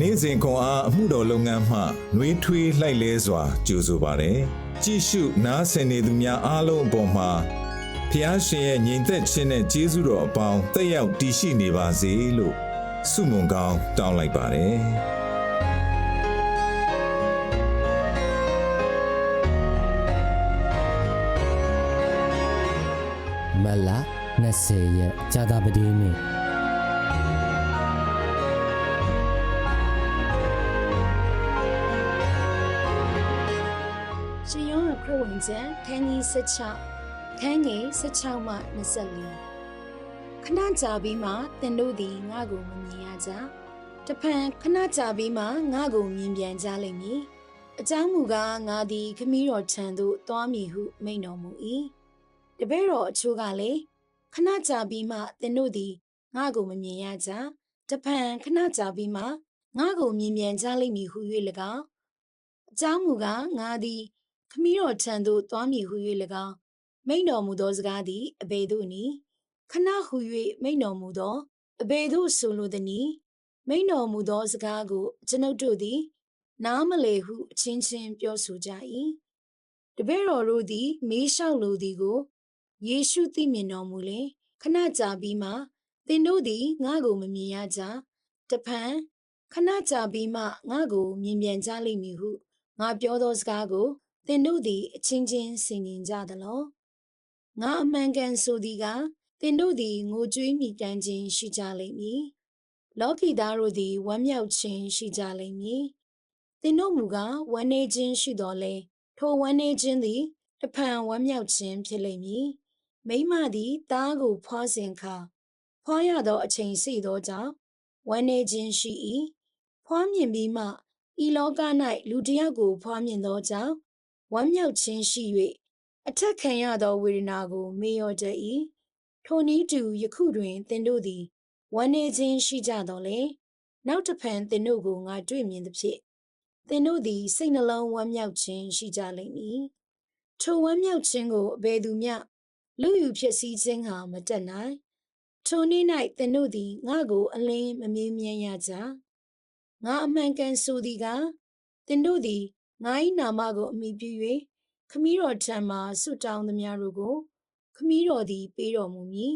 နေ့စဉ်ခွန်အားအမှုတော်လုပ်ငန်းမှနှွေးထွေးလှိုက်လဲစွာကြိုဆိုပါရယ်ကြည့်ရှုနားဆင်နေသူများအားလုံးအပေါ်မှာဖျားရှင်ရဲ့ညီသက်ခြင်းနဲ့ကျေးဇူးတော်အပေါင်းတက်ရောက်တည်ရှိနေပါစေလို့ဆုမွန်ကောင်းတောင်းလိုက်ပါတယ်မတ်လ20ရက်ဇာတာပတိနေ့ ခရစ်ဝင်ကျမ်းခန်းကြီး16ခန်းငယ်16မှ24ခဏကြာပြီးမှသင်တို့သည်ငါ့ကိုမမြင်ရကြတဖန်ခဏကြာပြီးမှငါ့ကိုမြင်ပြန်ကြလိမ့်မည်အကြောင်းမူကားငါသည်ခမည်းတော်ထံသို့သွားမည်ဟုမိန့်တော်မူ၏တပည့်တော်အချို့ကလည်းခဏကြာပြီးမှသင်တို့သည်ငါ့ကိုမမြင်ရကြတဖန်ခဏကြာပြီးမှငါ့ကိုမြင်ပြန်ကြလိမ့်မည်ဟု၍၎င်းအကြောင်းမူကားငါသည် ခမည်းတော်ထံသို့သွားမည်ဟု၍၎င်းမိန်တော်မူသောစကားသည်အဘယ်သို့နည်းခဏဟု၍မိန်တော်မူသောအဘယ်သို့ဆိုလိုသည်နည်းမိန်တော်မူသောစကားကိုကျွန်ုပ်တို့သည် နားမလည်ဟုအချင်းချင်းပြောဆိုကြ၏တပည့်တော်တို့သည် မေးလျှောက်လိုသည်ကိုယေရှုသိမြင်တော်မူလျှင်ခဏကြာပြီးမှသင်တို့သည်ငါ့ကိုမမြင်ရကြတဖန်ခဏကြာပြီးမှငါ့ကိုမြင်ပြန်ကြလိမ့်မည်ဟုငါပြောသောစကားကို သင်တို့သည်အချင်းချင်းဆင်ញင်ကြသလောငါအမှန်ကန်ဆိုသည်ကသင်တို့သည်ငိုကြွေးမိတမ်းခြင်းရှိကြလိမ့်မည်လောကီသားတို့သည်ဝမ်းမြောက်ခြင်းရှိကြလိမ့်မည်သင်တို့မူကားဝမ်းနေခြင်းရှိတော်လဲထိုဝမ်းနေခြင်းသည်တဖန်ဝမ်းမြောက်ခြင်းဖြစ်လိမ့်မည်မိမသည်သားကိုဖွားစဉ်ခါဖွားရသောအချိန်ရှိသောကြောင့်ဝမ်းနေခြင်းရှိ၏ဖွားမြင်ပြီးမှဤလောက၌လူတစ်ယောက်ကိုဖွားမြင်သောကြောင့် ဝမ်းမြောက်ခြင်းရှိ၍အထက်ခံရသောဝေဒနာကို မေ့လျော့တတ်၏ထိုနည်းတူယခုတွင်သင်တို့သည်ဝမ်းနေခြင်းရှိကြတော်လေနောက်တစ်ဖန်သင်တို့ကိုငါတွေ့မြင်သဖြင့်သင်တို့သည်စိတ်နှလုံးဝမ်းမြောက်ခြင်းရှိကြလိမ့်မည်ထိုဝမ်းမြောက်ခြင်းကိုအဘယ်သူမျှလူယူဖြစ်စည်းခြင်းဟာမတတ်နိုင်ထိုနေ့၌သင်တို့သည်ငါကိုအလင်းမမေးမြန်းရကြငါအမှန်ကန်ဆိုသည်ကသင်တို့သည် ငါ၏နာမကိုအမိပြု၍ခမည်းတော်ထံမှဆုတောင်းသမျှတို့ကို ခမည်းတော်သည်ပေးတော်မူမည်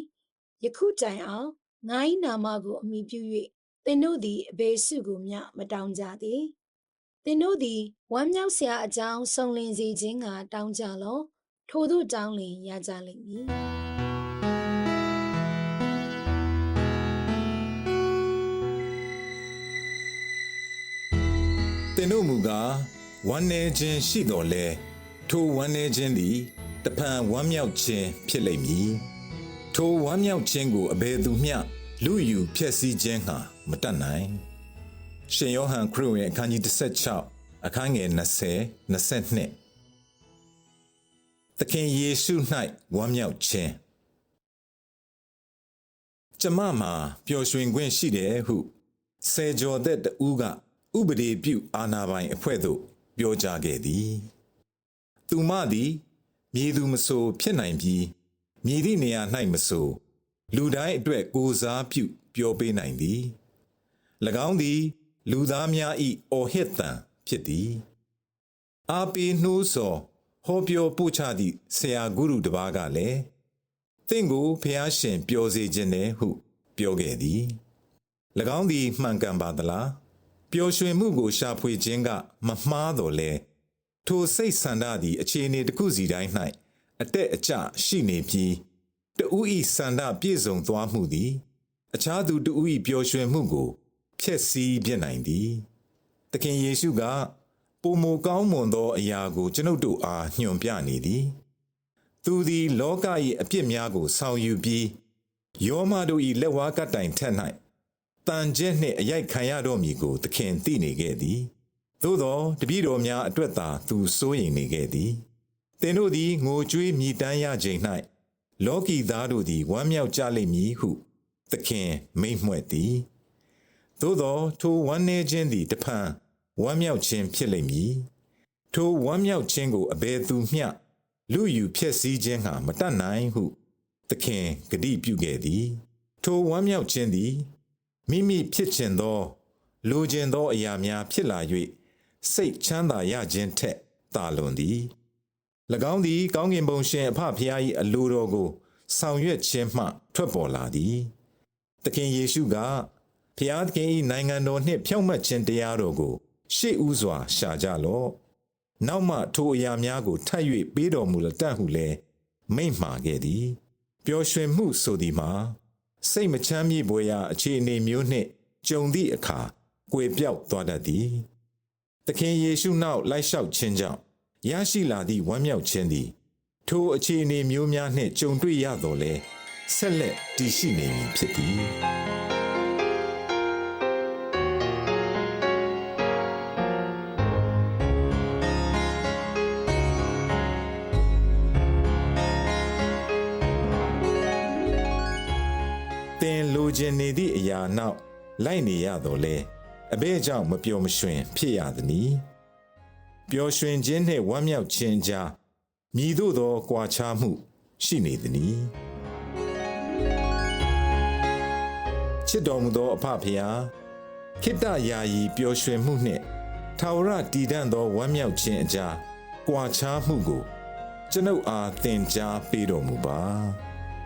ယခုတိုင်အောင်ငါ၏နာမကိုအမိပြု၍သင်တို့သည်အဘယ်ဆုကိုမျှမတောင်းကြသည်သင်တို့သည်ဝမ်းမြောက်စရာအကြောင်းစုံလင်စေခြင်းကတောင်းကြလော့ထို့သို့တောင်းလင်ရကြလိမ့်မည်သင်တို့မူကား ဝမ်းနေခြင်းရှိတော်လဲထိုဝမ်းနေခြင်းသည်တဖန်ဝမ်းမြောက်ခြင်းဖြစ်လိမ့်မည်ထိုဝမ်းမြောက်ခြင်းကိုအဘယ်သူမျှလူယူဖျက်ဆီးခြင်းဟာမတတ်နိုင်ရှင်ယောဟန်ခရစ်ဝင်အခန်းကြီး16အခန်းငယ်20 22သခင်ယေရှု၌ဝမ်းမြောက်ခြင်းကျမမှာပျော်ရွှင်ခွင့်ရှိတယ်ဟုဆယ်ကျော်သက်တူးကဥပဒေပြုအာနာပိုင်အဖွဲ့သို့ ပြောကြားခဲ့သည်သူမသည်မည်သူမဆိုဖြစ်နိုင်ပြီးမည်သည့်နေရာ၌မဆိုလူတိုင်းအတွက်ကိုးစားပြုပြောပေးနိုင်သည်၎င်းသည် လူသားများ၏အော်ဟစ်တံဖြစ်သည်အာပေနှိုးစော်ဟောပြောပို့ချသည့်ဆရာဂုရုတစ်ပါးကလည်းသင်ကိုဖျားရှင် ပြောစေခြင်းတည်းဟု ပြောခဲ့သည်၎င်းသည်မှန်ကန်ပါသလား ပျော်ရွှင်မှုကိုရှာဖွေခြင်းကမမှားတော်လဲထိုစိတ်ဆန္ဒသည်အခြေအနေတစ်ခုစီတိုင်း၌အတက်အကျရှိနေပြီးတူဤဆန္ဒပြည့်စုံသွားမှုသည် အခြားသူတူဤပျော်ရွှင်မှုကိုဖျက်ဆီးပြနိုင်သည်သခင်ယေရှုကပုံမကောင်းမွန်သောအရာကိုကျွန်ုပ်တို့အားညွှန်ပြနေသည် သူသည် လောက၏အပြစ်များကိုဆောင်ယူပြီးယောမတို့၏လက်ဝါးကတိုင်ထက်၌ တန်ကျက်နှင့်အရိုက်ခံရတော်မူကိုသခင်သိနေခဲ့သည်သို့သောတပည့်တော်များအတွက်သာသူစိုးရိမ်နေခဲ့သည်သင်တို့သည်ငိုကြွေးမြည်တမ်းရခြင်း၌လောကီသားတို့သည်ဝမ်းမြောက်ကြလိမ့်မည်ဟုသခင်မိန့်မြွက်သည်သို့သောထိုဝမ်းနည်းခြင်းသည်တဖန်ဝမ်းမြောက်ခြင်းဖြစ်လိမ့်မည်ထိုဝမ်းမြောက်ခြင်းကိုအဘယ်သူမျှလူယူဖြစ်စည်းခြင်းဟာမတတ်နိုင်ဟု သခင်ဂတိပြုခဲ့သည် ထိုဝမ်းမြောက်ခြင်းသည် မိမိဖြစ်ခြင်းသောလိုချင်သောအရာများဖြစ်လာ၍စိတ်ချမ်းသာရခြင်းထက်သာလွန်သည်၎င်းသည်ကောင်းကင်ဘုံရှင်အဖဖျား၏အလိုတော်ကိုဆောင်ရွက်ခြင်းမှ ထွက်ပေါ်လာသည်သခင်ယေရှုကဖျားသခင်၏နိုင်ငံတော်နှင့်ဖြောင့်မတ်ခြင်းတရားတော်ကို ရှေ့ဦးစွာရှာကြလော့နောက်မှထိုအရာများကိုထပ်၍ပေးတော်မူလတတ်ဟုလည်းမိန့်မှာခဲ့သည်ပျော်ရွှင်မှုဆိုသည်မှာ စိတ်မချမ်းမြေ့ပွေရာအခြေအနေမျိုးနှင့်ကြုံသည့်အခါကွေပြောက်သွားတတ်သည်သခင်ယေရှုနောက်လိုက်လျှောက်ခြင်းကြောင့်ရရှိလာသည့်ဝမ်းမြောက်ခြင်းသည်ထိုအခြေအနေမျိုးများနှင့်ကြုံတွေ့ရတော်လဲဆက်လက်တည်ရှိနေမည်ဖြစ်သည် င်လိုချင်နေသည့်အရာနောက်လိုက်နေရတော်လဲအဘဲကြောင့်မပျော်မရွှင် ဖြစ်ရသည်နီပျော်ရွှင်ခြင်းနှင့်ဝမ်းမြောက်ခြင်းကြားမြည်သို့သောကွာခြားမှု ရှိနေသည်နီချစ်တော်မူသောအဖဖျားခိတ္တယာယီပျော်ရွှင်မှုနှင့်ထာဝရတည်တံ့သောဝမ်းမြောက်ခြင်းအကြားကွာခြားမှုကို ကျွန်ုပ်အားသင်ကြားပေးတော်မူပါ